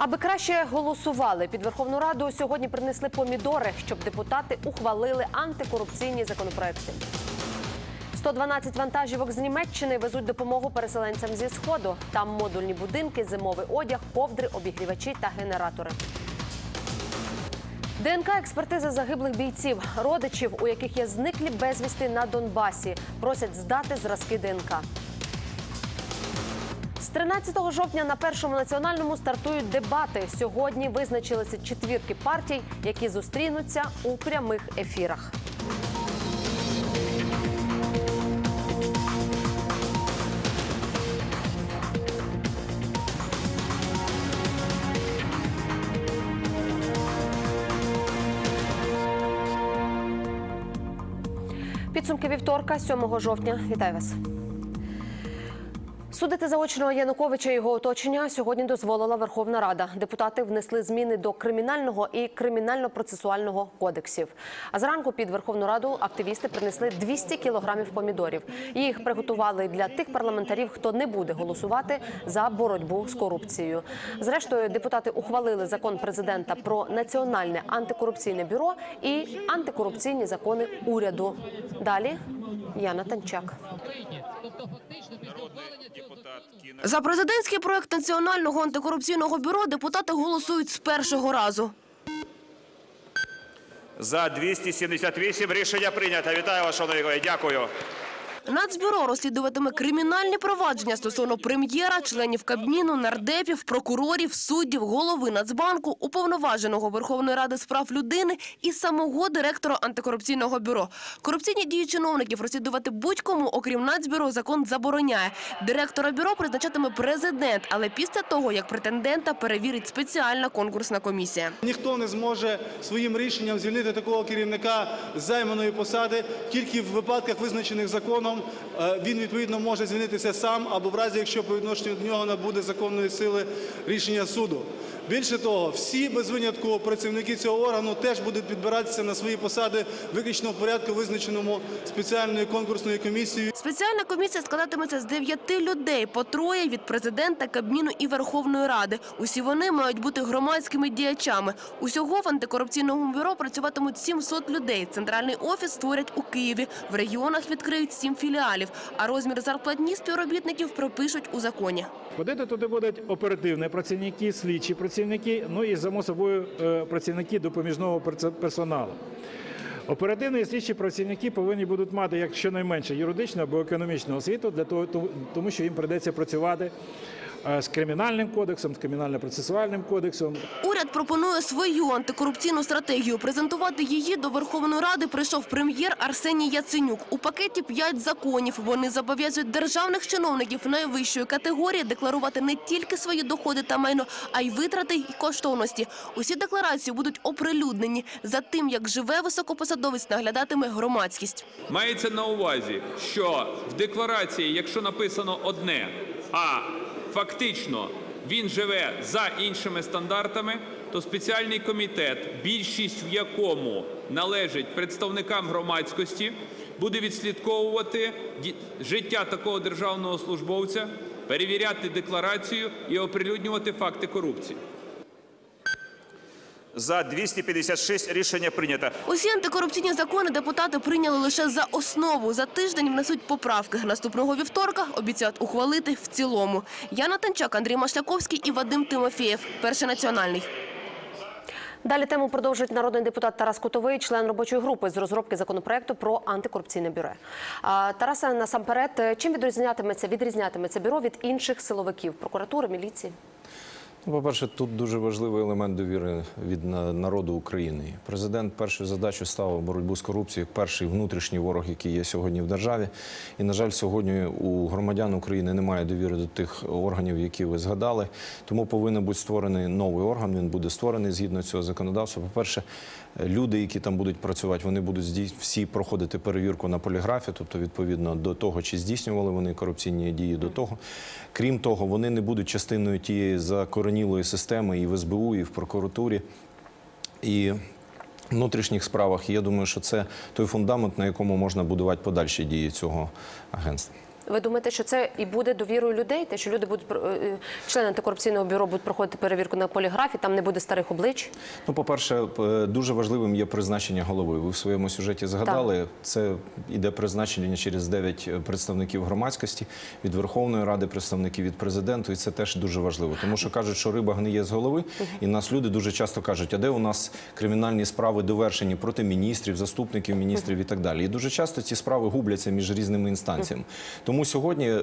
Аби краще голосували під Верховну Раду, сьогодні принесли помідори, щоб депутати ухвалили антикорупційні законопроекти. 112 вантажівок з Німеччини везуть допомогу переселенцям зі сходу. Там модульні будинки, зимовий одяг, ковдри, обігрівачі та генератори. ДНК експертиза загиблих бійців, родичів, у яких є зниклі безвісти на Донбасі, просять здати зразки ДНК. З 13 жовтня на першому національному стартують дебати. Сьогодні визначилися четвірки партій, які зустрінуться у прямих ефірах. Підсумки вівторка, 7 жовтня. Вітаю вас. Судити заочного Януковича і його оточення сьогодні дозволила Верховна Рада. Депутати внесли зміни до кримінального і кримінально-процесуального кодексів. А зранку під Верховну Раду активісти принесли 200 кілограмів помідорів. Їх приготували для тих парламентарів, хто не буде голосувати за боротьбу з корупцією. Зрештою, депутати ухвалили закон президента про національне антикорупційне бюро і антикорупційні закони уряду. Далі Яна Танчак. За президентський проект національного антикорупційного бюро депутати голосують з першого разу. За 278 рішення прийнято. Вітаю вас, шановні колеги. Дякую. Нацбюро розслідуватиме кримінальні провадження стосовно прем'єра, членів Кабміну, нардепів, прокурорів, суддів, голови Нацбанку, уповноваженого Верховної Ради з прав людини і самого директора антикорупційного бюро. Корупційні дії чиновників розслідувати будь-кому, окрім Нацбюро, закон забороняє. Директора бюро призначатиме президент, але після того, як претендента перевірить спеціальна конкурсна комісія. Ніхто не зможе своїм рішенням звільнити такого керівника з займаної посади. Тільки в випадках, визначених законом, е, він відповідно може звільнитися сам або в разі, якщо по відношенню до нього набуде законної сили рішення суду. Більше того, всі без винятку працівники цього органу теж будуть підбиратися на свої посади виключно в порядку, визначеному спеціальною конкурсною комісією. Спеціальна комісія складатиметься з дев'яти людей, по троє від президента, Кабміну і Верховної Ради. Усі вони мають бути громадськими діячами. Усього в антикорупційному бюро працюватимуть 700 людей. Центральний офіс створять у Києві. В регіонах відкриють сім філіалів. А розмір зарплатні співробітників пропишуть у законі. Ходити туди будуть оперативні працівники, слідчі працівники, ну і само собою е, працівники допоміжного персоналу. Оперативні і слідчі працівники повинні будуть мати як щонайменше юридичну або економічну освіту для того, тому- що їм прийдеться працювати з кримінальним кодексом, з кримінально-процесуальним кодексом, Уряд пропонує свою антикорупційну стратегію. Презентувати її до Верховної Ради прийшов прем'єр Арсеній Яценюк. У пакеті п'ять законів. Вони зобов'язують державних чиновників найвищої категорії декларувати не тільки свої доходи та майно, а й витрати і коштовності. Усі декларації будуть оприлюднені. За тим, як живе високопосадовець, наглядатиме громадськість. Мається на увазі, що в декларації, якщо написано одне, а фактично він живе за іншими стандартами, то спеціальний комітет, більшість в якому належить представникам громадськості, буде відслідковувати життя такого державного службовця, перевіряти декларацію і оприлюднювати факти корупції. За 256 рішення прийнято. Усі антикорупційні закони депутати прийняли лише за основу. За тиждень внесуть поправки. Наступного вівторка обіцяють ухвалити в цілому. Яна Танчак, Андрій Машляковський і Вадим Тимофєєв. Перший національний. Далі тему продовжують народний депутат Тарас Кутовий, член робочої групи з розробки законопроекту про антикорупційне бюро. А, Тарасе, насамперед, чим відрізнятиметься відрізнятиметься бюро від інших силовиків прокуратури, міліції? Ну, По-перше, тут дуже важливий елемент довіри від народу України. Президент першу задачу ставив боротьбу з корупцією як перший внутрішній ворог, який є сьогодні в державі. І, на жаль, сьогодні у громадян України немає довіри до тих органів, які ви згадали. Тому повинен бути створений новий орган. Він буде створений згідно цього законодавства. По-перше, люди, які там будуть працювати, вони будуть всі проходити перевірку на поліграфі, тобто відповідно до того, чи здійснювали вони корупційні дії до того. Крім того, вони не будуть частиною тієї закоренілої системи і в СБУ, і в прокуратурі. І внутрішніх справах. Я думаю, що це той фундамент, на якому можна будувати подальші дії цього агентства. Ви думаєте, що це і буде довірою людей? Те, що люди будуть про- е, члени антикорупційного бюро будуть проходити перевірку на поліграфі, там не буде старих облич. Ну, по-перше, дуже важливим є призначення голови. Ви в своєму сюжеті згадали, це іде призначення через 9 представників громадськості від Верховної Ради, представників від президенту, і це теж дуже важливо. Тому що кажуть, що риба гниє з голови, і нас люди дуже часто кажуть, а де у нас кримінальні справи довершені проти міністрів, заступників міністрів і так далі. І дуже часто ці справи губляться між різними інстанціями. Тому сьогодні е,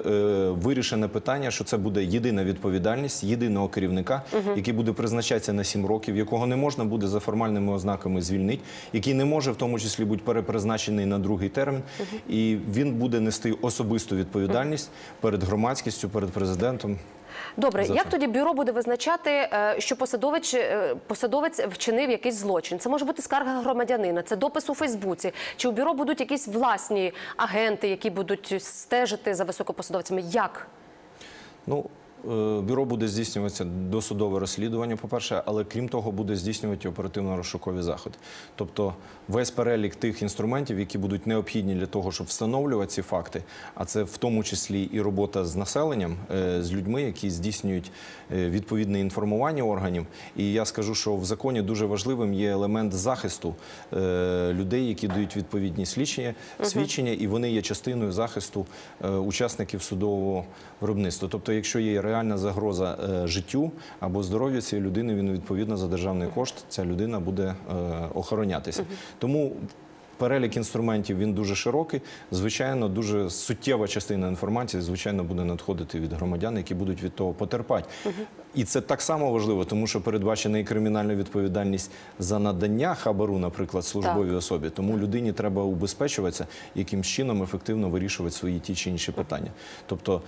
вирішене питання, що це буде єдина відповідальність єдиного керівника, який буде призначатися на 7 років, якого не можна буде за формальними ознаками звільнити, який не може в тому числі бути перепризначений на другий термін, і він буде нести особисту відповідальність перед громадськістю, перед президентом. Добре, За як це. тоді бюро буде визначати, е, що посадовець, посадовець вчинив якийсь злочин? Це може бути скарга громадянина, це допис у Фейсбуці. Чи у бюро будуть якісь власні агенти, які будуть стежити за високопосадовцями? Як? Ну, бюро буде здійснюватися досудове розслідування, по-перше, але крім того, буде здійснювати оперативно-розшукові заходи. Тобто весь перелік тих інструментів, які будуть необхідні для того, щоб встановлювати ці факти, а це в тому числі і робота з населенням, е, з людьми, які здійснюють е, відповідне інформування органів. І я скажу, що в законі дуже важливим є елемент захисту е, людей, які дають відповідні свідчення, свідчення, і вони є частиною захисту е, учасників судового виробництва. Тобто, якщо є реальна загроза е, життю або здоров'ю цієї людини, він відповідно за державний кошт ця людина буде е, охоронятися. Тому Перелік інструментів він дуже широкий. Звичайно, дуже суттєва частина інформації, звичайно, буде надходити від громадян, які будуть від того потерпати. І це так само важливо, тому що передбачена і кримінальна відповідальність за надання хабару, наприклад, службовій особі. Тому людині треба убезпечуватися, яким чином ефективно вирішувати свої ті чи інші питання. Тобто.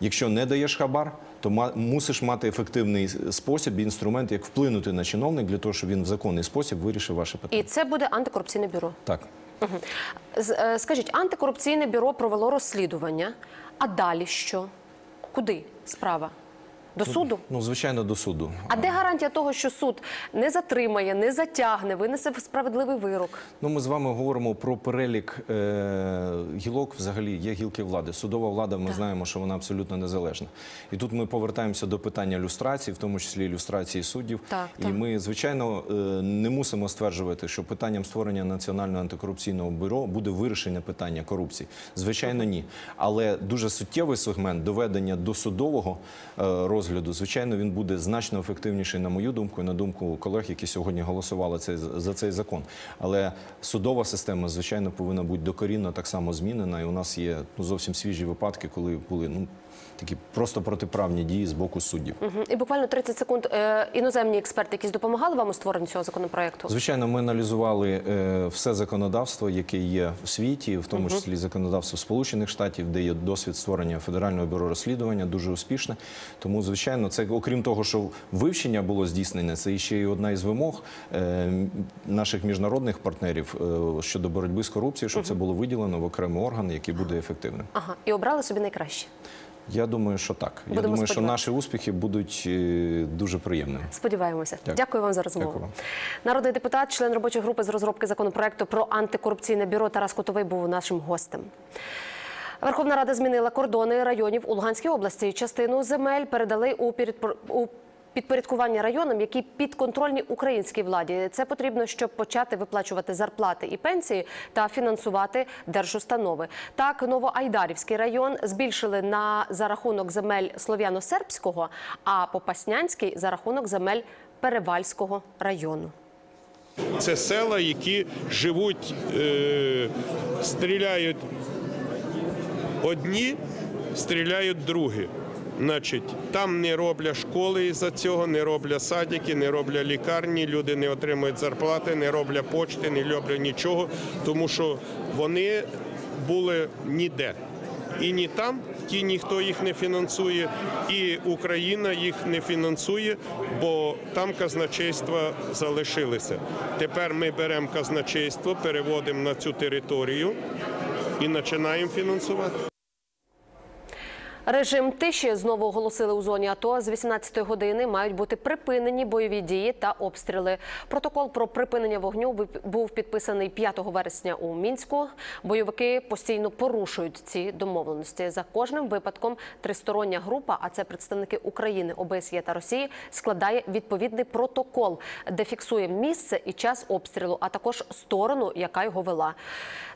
Якщо не даєш хабар, то мусиш мати ефективний спосіб і інструмент, як вплинути на чиновник для того, щоб він в законний спосіб вирішив ваше питання. І це буде антикорупційне бюро. Так. Е, Скажіть, антикорупційне бюро провело розслідування. А далі що? Куди справа? До суду? Ну, звичайно, до суду. А де гарантія того, що суд не затримає, не затягне, винесе справедливий вирок? Ну, ми з вами говоримо про перелік е, гілок. Взагалі є гілки влади. Судова влада. Ми знаємо, що вона абсолютно незалежна. І тут ми повертаємося до питання люстрації, в тому числі люстрації суддів. Так, і так. ми, звичайно, е, не мусимо стверджувати, що питанням створення національного антикорупційного бюро буде вирішення питання корупції. Звичайно, ні. Але дуже суттєвий сегмент доведення до судового е, розгляду, звичайно, він буде значно ефективніший, на мою думку, і на думку колег, які сьогодні голосували цей, за цей закон. Але судова система, звичайно, повинна бути докорінно так само змінена. І у нас є ну, зовсім свіжі випадки, коли були ну, такі просто протиправні дії з боку суддів. І буквально 30 секунд. Е, Іноземні експерти, якісь допомагали вам у створенні цього законопроекту? Звичайно, ми аналізували е, все законодавство, яке є в світі, в тому числі законодавство Сполучених Штатів, де є досвід створення федерального бюро розслідування, дуже успішне. Тому, звичайно, це окрім того, що вивчення було здійснене, це ще й одна із вимог е, наших міжнародних партнерів щодо боротьби з корупцією, щоб це було виділено в окремий орган, який буде ефективним. Ага, і обрали собі найкраще. Я думаю, що так. Я думаю, що наші успіхи будуть е, дуже приємними. Сподіваємося. Дякую. Дякую вам за розмову. Дякую вам. Народний депутат, член робочої групи з розробки законопроекту про антикорупційне бюро Тарас Котовий був нашим гостем. Верховна Рада змінила кордони районів у Луганській області. Частину земель передали у підпорядкування районам, які підконтрольні українській владі. Це потрібно, щоб почати виплачувати зарплати і пенсії та фінансувати держустанови. Так, Новоайдарівський район збільшили на за рахунок земель слов'яно-сербського, а Попаснянський за рахунок земель Перевальського району. Це села, які живуть, е, стріляють одні, стріляють другі. Значить, там не роблять школи із-за цього, не роблять садики, не роблять лікарні, люди не отримують зарплати, не роблять почти, не роблять нічого, тому що вони були ніде. І ні там, ті ніхто їх не фінансує, і Україна їх не фінансує, бо там казначейства залишилися. Тепер ми беремо казначейство, переводимо на цю територію і починаємо фінансувати. Режим тиші знову оголосили у зоні АТО. З 18 години мають бути припинені бойові дії та обстріли. Протокол про припинення вогню був- підписаний 5 вересня у Мінську. Бойовики постійно порушують ці домовленості. За кожним випадком тристороння група, а це представники України, ОБСЄ та Росії, складає відповідний протокол, де фіксує місце і час обстрілу, а також сторону, яка його вела.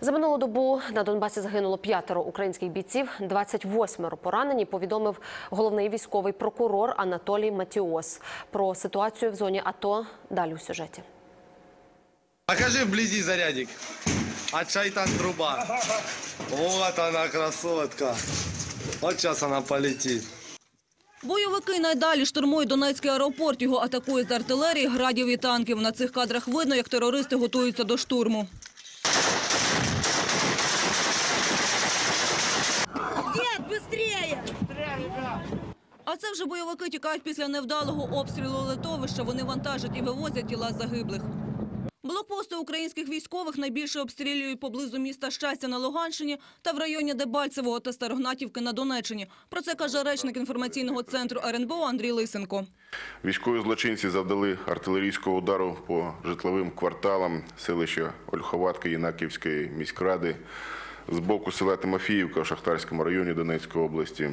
За минулу добу на Донбасі загинуло п'ятеро українських бійців, 28 поранені. Повідомив головний військовий прокурор Анатолій Матіос. Про ситуацію в зоні АТО далі у сюжеті. Покажи вблизи зарядик. От шайтан труба. Вот она, красотка. Вот сейчас она полетит. Бойовики найдалі штурмують Донецький аеропорт. Його атакують з артилерії, градів і танків. На цих кадрах видно, як терористи готуються до штурму. А це вже бойовики тікають після невдалого обстрілу литовища. Вони вантажать і вивозять тіла загиблих. Блокпости українських військових найбільше обстрілюють поблизу міста Щастя на Луганщині та в районі Дебальцевого та Старогнатівки на Донеччині. Про це каже речник інформаційного центру РНБО Андрій Лисенко. Військові злочинці завдали артилерійського удару по житловим кварталам селища Ольховатка Єнаківської міськради з боку села Тимофіївка в Шахтарському районі Донецької області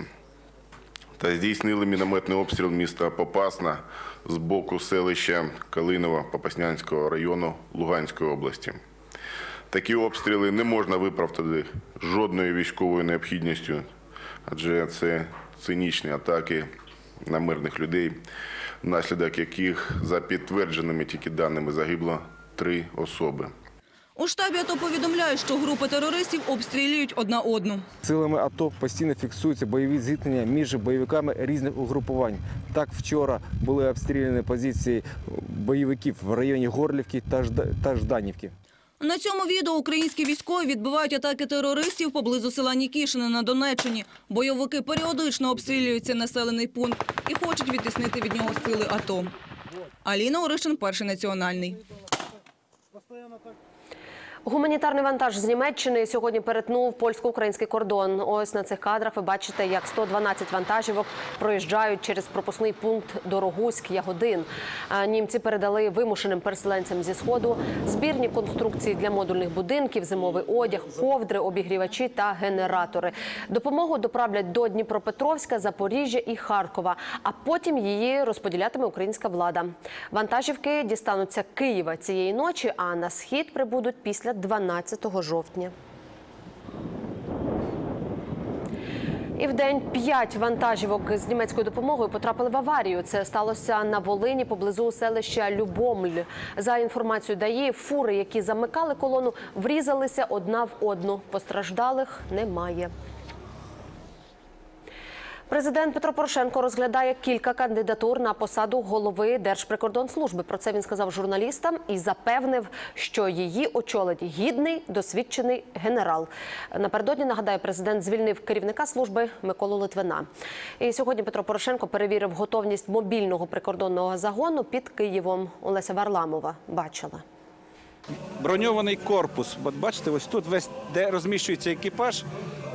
та здійснили мінометний обстріл міста Попасна з боку селища Калинова Попаснянського району Луганської області. Такі обстріли не можна виправдати жодною військовою необхідністю, адже це цинічні атаки на мирних людей, внаслідок яких за підтвердженими тільки даними загибло три особи. У штабі АТО повідомляють, що групи терористів обстрілюють одна одну. Силами АТО постійно фіксуються бойові зіткнення між бойовиками різних угрупувань. Так вчора були обстріляні позиції бойовиків в районі Горлівки та Жда- та Жданівки. На цьому відео українські військові відбивають атаки терористів поблизу села Нікішине на Донеччині. Бойовики періодично обстрілюють цей населений пункт і хочуть відтіснити від нього сили АТО. Аліна Оришин, перший національний. Гуманітарний вантаж з Німеччини сьогодні перетнув польсько-український кордон. Ось на цих кадрах ви бачите, як 112 вантажівок проїжджають через пропускний пункт Дорогуськ Ягодин. Німці передали вимушеним переселенцям зі сходу збірні конструкції для модульних будинків, зимовий одяг, ковдри, обігрівачі та генератори. Допомогу доправлять до Дніпропетровська, Запоріжжя і Харкова. А потім її розподілятиме українська влада. Вантажівки дістануться Києва цієї ночі, а на схід прибудуть після 12 жовтня. І в день п'ять вантажівок з німецькою допомогою потрапили в аварію. Це сталося на Волині поблизу селища Любомль. За інформацією ДАІ, фури, які замикали колону, врізалися одна в одну. Постраждалих немає. Президент Петро Порошенко розглядає кілька кандидатур на посаду голови Держприкордонслужби. Про це він сказав журналістам і запевнив, що її очолить гідний досвідчений генерал. Напередодні нагадаю, президент звільнив керівника служби Миколу Литвина. І сьогодні Петро Порошенко перевірив готовність мобільного прикордонного загону під Києвом. Олеся Варламова бачила. Броньований корпус. От бачите, ось тут весь де розміщується екіпаж.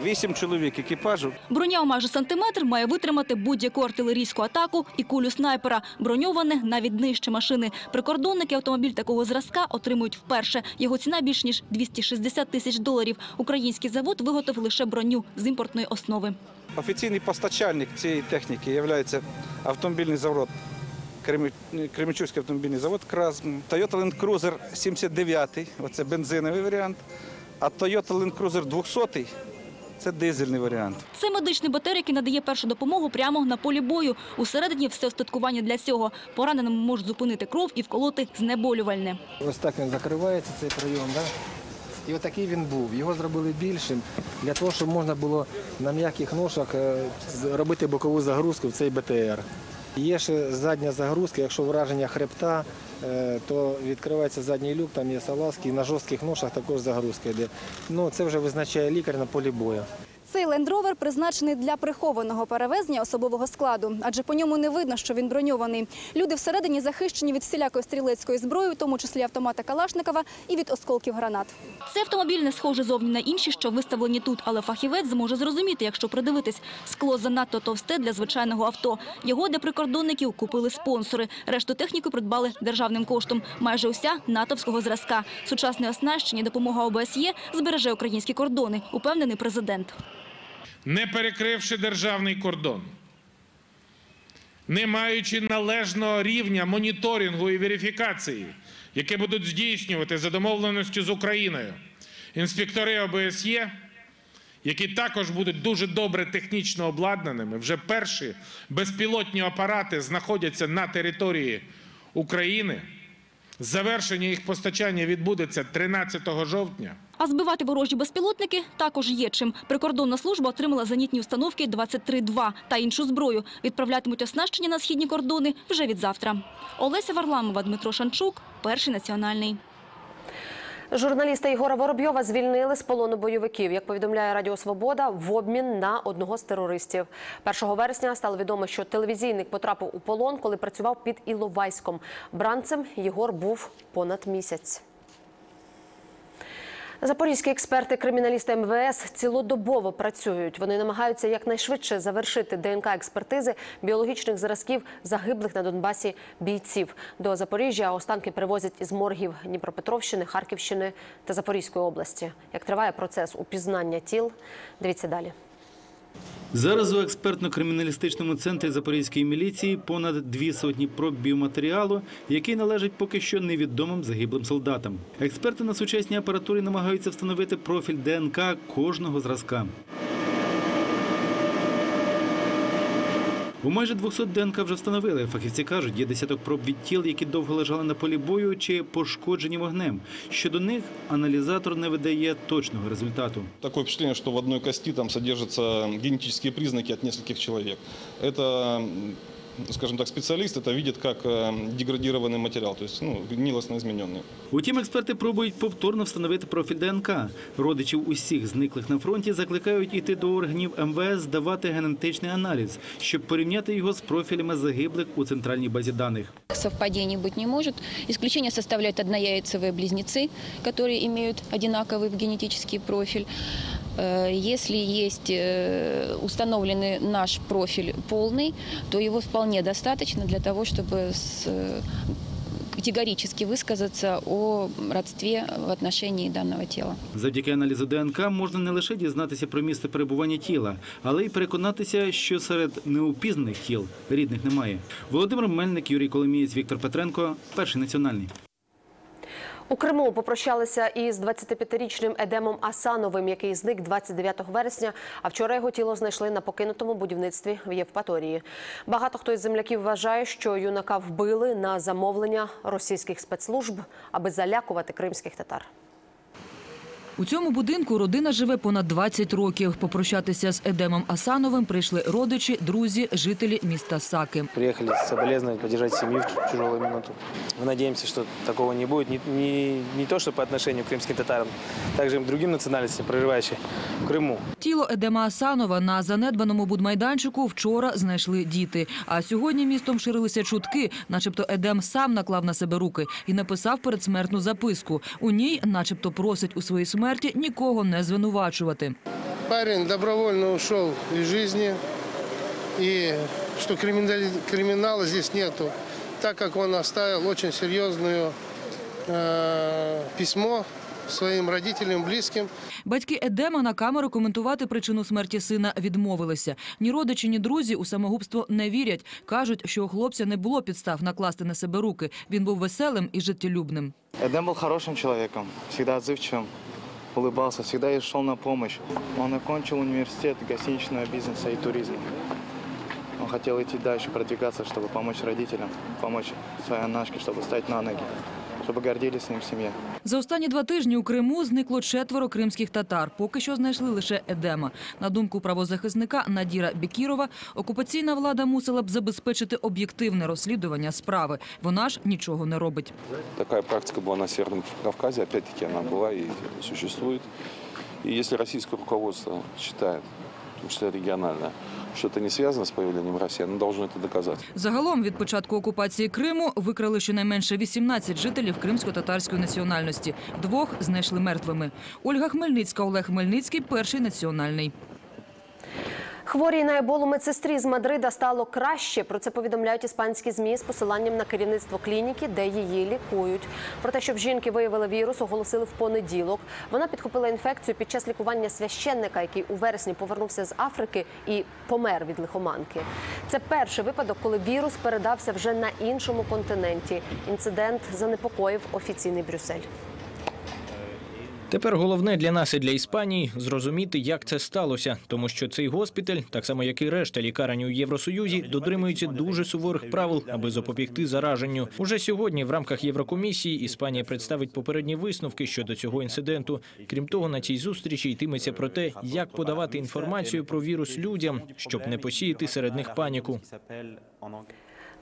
Вісім чоловік екіпажу. Броня у майже сантиметр має витримати будь-яку артилерійську атаку і кулю снайпера. Броньоване навіть нижче машини. Прикордонники автомобіль такого зразка отримують вперше. Його ціна більш ніж 260 тисяч доларів. Український завод виготовив лише броню з імпортної основи. Офіційний постачальник цієї техніки є автомобільний завод. Кременчуцький автомобільний завод «Кразм». Toyota Land Cruiser 79, оце бензиновий варіант. А Toyota Land Cruiser 200 це дизельний варіант. Це медичний батер, який надає першу допомогу прямо на полі бою. Усередині все устаткування для цього. Пораненому можуть зупинити кров і вколоти знеболювальне. Ось так він закривається, цей прийом. Да? І отакий він був. Його зробили більшим для того, щоб можна було на м'яких ношах е, робити бокову загрузку в цей БТР. Є ще задня загрузка, якщо враження хребта, е, то відкривається задній люк, там є салазки, на жорстких ношах також загрузка йде. Ну, це вже визначає лікар на полі бою. Цей лендровер призначений для прихованого перевезення особового складу, адже по ньому не видно, що він броньований. Люди всередині захищені від всілякої стрілецької зброї, в тому числі автомата Калашникова, і від осколків гранат. Цей автомобіль не схожий зовні на інші, що виставлені тут, але фахівець зможе зрозуміти, якщо придивитись. Скло занадто товсте для звичайного авто. Його для прикордонників купили спонсори. Решту техніки придбали державним коштом. Майже уся натовського зразка. Сучасне оснащення, допомога ОБСЄ збереже українські кордони, упевнений президент. Не перекривши державний кордон, не маючи належного рівня моніторингу і верифікації, яке будуть здійснювати за домовленістю з Україною інспектори ОБСЄ, які також будуть дуже добре технічно обладнаними. Вже перші безпілотні апарати знаходяться на території України. Завершення їх постачання відбудеться 13 жовтня. А збивати ворожі безпілотники також є чим. Прикордонна служба отримала зенітні установки 23-2 та іншу зброю. Відправлятимуть оснащення на східні кордони вже від завтра. Олеся Варламова, Дмитро Шанчук, Перший національний. Журналіста Ігора Воробйова звільнили з полону бойовиків. Як повідомляє Радіо Свобода, в обмін на одного з терористів. 1 вересня стало відомо, що телевізійник потрапив у полон, коли працював під Іловайськом. Бранцем Єгор був понад місяць. Запорізькі експерти, криміналісти МВС цілодобово працюють. Вони намагаються якнайшвидше завершити ДНК-експертизи біологічних зразків загиблих на Донбасі бійців. До Запоріжжя останки привозять із моргів Дніпропетровщини, Харківщини та Запорізької області. Як триває процес упізнання тіл, дивіться далі. Зараз у експертно-криміналістичному центрі Запорізької міліції понад дві сотні проб біоматеріалу, який належить поки що невідомим загиблим солдатам. Експерти на сучасній апаратурі намагаються встановити профіль ДНК кожного зразка. У майже 200 ДНК вже встановили. Фахівці кажуть, є десяток проб від тіл, які довго лежали на полі бою чи пошкоджені вогнем. Щодо них аналізатор не видає точного результату. Таке впечатлення, що в одній кості там содержаться генетичні признаки от нескольких чоловік. М, скажем так, специалист это видит как э, деградированный материал, то есть ну, гнилостно измененный. Утім, експерти пробують повторно встановити профіль ДНК. Родичів усіх зниклих на фронті закликають іти до органів МВС здавати генетичний аналіз, щоб порівняти його з профілями загиблих у центральній базі даних. Совпадений быть не может. Исключение составляют однояйцевые близнецы, которые имеют одинаковый генетический профиль. Э, Если есть э, установленный наш профиль полный, то его вполне достаточно для того, чтобы с- э, категорически высказаться о родстве в отношении данного тела. Завдяки аналізу ДНК можна не лише дізнатися про місце перебування тіла, але й переконатися, що серед неупізнаних тіл рідних немає. Володимир Мельник, Юрій Коломієць, Віктор Петренко, перший національний. У Криму попрощалися із 25-річним Едемом Асановим, який зник 29 вересня. А вчора його тіло знайшли на покинутому будівництві в Євпаторії. Багато хто із земляків вважає, що юнака вбили на замовлення російських спецслужб, аби залякувати кримських татар. У цьому будинку родина живе понад 20 років. Попрощатися з Едемом Асановим прийшли родичі, друзі, жителі міста Саки. Приехали соболезновать, поддержать семью в тяжелую минуту. Мы надеемся, что такого не будет. Не, не, не то, что по отношению к крымским татарам, также и к другим национальностям, проживающим в Крыму. Тіло Едема Асанова на занедбаному будмайданчику вчора знайшли діти. А сьогодні містом ширилися чутки, начебто Едем сам наклав на себе руки і написав передсмертну записку. У ній, начебто, просить у своїй смерті нікого не звинувачувати. Парень добровольно ушел из жизни, и что криминали- криминала здесь нету, так как он оставил очень серьезное э, письмо своим родителям, близким. Батьки Едема на камеру коментувати причину смерті сина відмовилися. Ні родичі, ні друзі у самогубство не вірять. Кажуть, що у хлопця не було підстав накласти на себе руки. Він був веселим і життєлюбним. Эдем был хорошим человеком, всегда отзывчивым, Улыбался, всегда и шел на помощь. Он окончил университет гостиничного бизнеса и туризма. Он хотел идти дальше, продвигаться, чтобы помочь родителям, помочь своей Анашке, чтобы стать на ноги, чтобы гордились им семья. За останні два тижні у Криму зникло четверо кримських татар. Поки що знайшли лише Едема. На думку правозахисника Надіра Бекірова, окупаційна влада мусила б забезпечити об'єктивне розслідування справи. Вона ж нічого не робить. Такая практика была на Северном Кавказе, опять-таки она была и существует. И если российское руководство считает, в том числе це не зв'язано з появленням Росії, вони повинні це доказати. Загалом від початку окупації Криму викрали щонайменше 18 жителів кримсько-татарської національності. Двох знайшли мертвими. Ольга Хмельницька, Олег Хмельницький, перший національний. Хворій на еболу медсестрі з Мадрида стало краще. Про це повідомляють іспанські змі з посиланням на керівництво клініки, де її лікують. Про те, щоб жінки виявили вірус, оголосили в понеділок. Вона підхопила інфекцію під час лікування священника, який у вересні повернувся з Африки і помер від лихоманки. Це перший випадок, коли вірус передався вже на іншому континенті. Інцидент занепокоїв офіційний Брюссель. Тепер головне для нас і для Іспанії зрозуміти, як це сталося, тому що цей госпіталь, так само як і решта лікарень у Євросоюзі, дотримуються дуже суворих правил, аби запобігти зараженню. Уже сьогодні в рамках Єврокомісії Іспанія представить попередні висновки щодо цього інциденту. Крім того, на цій зустрічі йтиметься про те, як подавати інформацію про вірус людям, щоб не посіяти серед них паніку.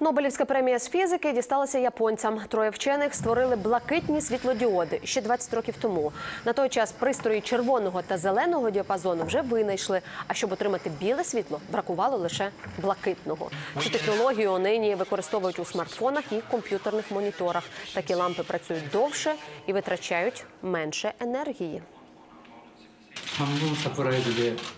Нобелівська премія з фізики дісталася японцям. Троє вчених створили блакитні світлодіоди ще 20 років тому. На той час пристрої червоного та зеленого діапазону вже винайшли. А щоб отримати біле світло, бракувало лише блакитного. Цю технологію нині використовують у смартфонах і комп'ютерних моніторах. Такі лампи працюють довше і витрачають менше енергії.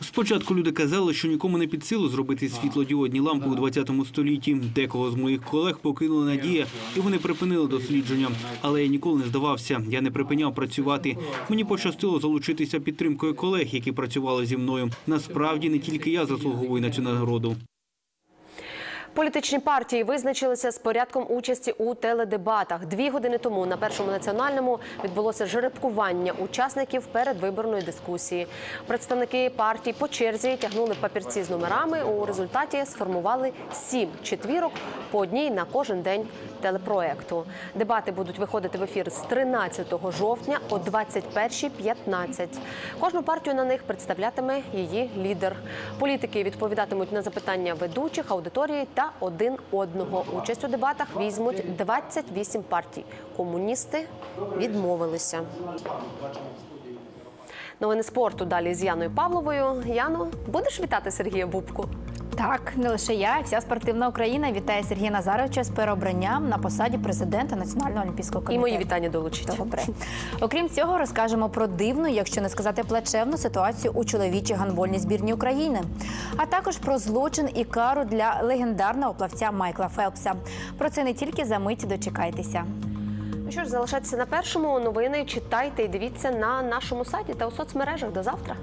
Спочатку люди казали, що нікому не під силу зробити світлодіодні лампи у 20 столітті. Декого з моїх колег покинула надія, і вони припинили дослідження. Але я ніколи не здавався. Я не припиняв працювати. Мені пощастило залучитися підтримкою колег, які працювали зі мною. Насправді не тільки я заслуговую на цю нагороду. Політичні партії визначилися з порядком участі у теледебатах. Дві години тому на першому національному відбулося жеребкування учасників передвиборної дискусії. Представники партій по черзі тягнули папірці з номерами. У результаті сформували сім четвірок по одній на кожен день телепроекту. Дебати будуть виходити в ефір з 13 жовтня о 21.15. Кожну партію на них представлятиме її лідер. Політики відповідатимуть на запитання ведучих аудиторії та один одного. Участь у дебатах візьмуть 28 партій. Комуністи відмовилися. Новини спорту далі з Яною Павловою. Яно, будеш вітати Сергія Бубку? Так, не лише я, вся спортивна Україна вітає Сергія Назаровича з переобранням на посаді президента Національного олімпійського І мої вітання долучить. Добре. Окрім цього, розкажемо про дивну, якщо не сказати плачевну ситуацію у чоловічій гандбольній збірні України, а також про злочин і кару для легендарного плавця Майкла Фелпса. Про це не тільки за мить дочекайтеся. Ну що ж, залишайтеся на першому. Новини читайте і дивіться на нашому сайті та у соцмережах. До завтра.